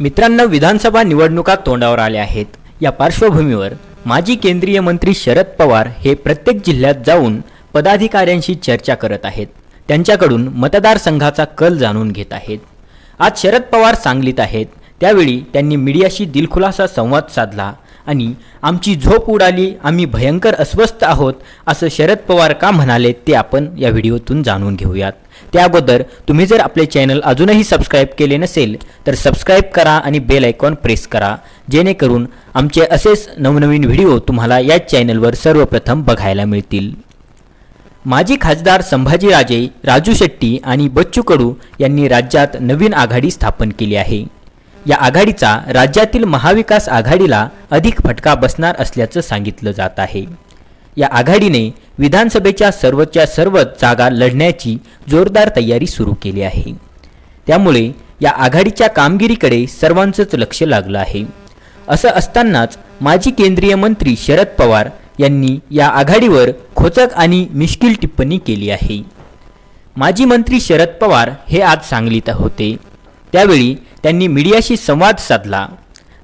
मित्रांनो विधानसभा निवडणुका तोंडावर आल्या आहेत. या पार्श्वभूमीवर माजी केंद्रीय मंत्री शरद पवार हे प्रत्येक जिल्ह्यात जाऊन पदाधिकाऱ्यांशी चर्चा करत आहेत. त्यांच्याकडून मतदारसंघाचा कल जाणून घेत आहेत. आज शरद पवार सांगलीत आहेत. त्यावेळी त्यांनी मीडियाशी दिलखुलासा संवाद साधला आणि आमची झोप उडाली आम्ही भयंकर अस्वस्थ आहोत असं शरद पवार का म्हणाले ते आपण या व्हिडिओतून जाणून घेऊयात. त्या अगोदर तुम्ही जर आपले चॅनल अजूनही सबस्क्राईब केले नसेल तर सबस्क्राईब करा आणि बेल आयकॉन प्रेस करा जेणेकरून आमचे असेच नवनवीन व्हिडिओ तुम्हाला याच चॅनलवर सर्वप्रथम बघायला मिळतील. माजी खासदार संभाजीराजे राजू शेट्टी आणि बच्चू कडू यांनी राज्यात नवीन आघाडी स्थापन केली आहे. या आघाडीचा राज्यातील महाविकास आघाडीला अधिक फटका बसणार असल्याचं सांगितलं जात आहे. या आघाडीने विधानसभेच्या सर्वच्या सर्व जागा लढण्याची जोरदार तयारी सुरू केली आहे. त्यामुळे या आघाडीच्या कामगिरीकडे सर्वांचंच लक्ष लागलं आहे. असं असतानाच माजी केंद्रीय मंत्री शरद पवार यांनी या आघाडीवर खोचक आणि मिश्किल टिप्पणी केली आहे. माजी मंत्री शरद पवार हे आज सांगलीत होते. त्यावेळी त्यांनी मीडियाशी संवाद साधला.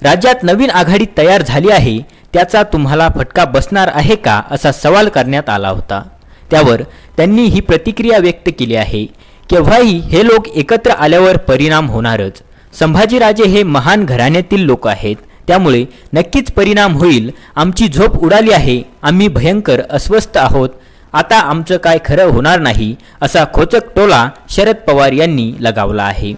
राज्यात नवीन आघाडी तयार झाली आहे त्याचा तुम्हाला फटका बसणार आहे का असा सवाल करण्यात आला होता. त्यावर त्यांनी ही प्रतिक्रिया व्यक्त केली आहे केव्हाही हे लोक एकत्र आल्यावर परिणाम होणारच. संभाजीराजे हे महान घराण्यातील लोक आहेत. त्यामुळे नक्कीच परिणाम होईल. आमची झोप उडाली आहे. आम्ही भयंकर अस्वस्थ आहोत. आता आमचं काय खरं होणार नाही असा खोचक टोला शरद पवार यांनी लगावला आहे.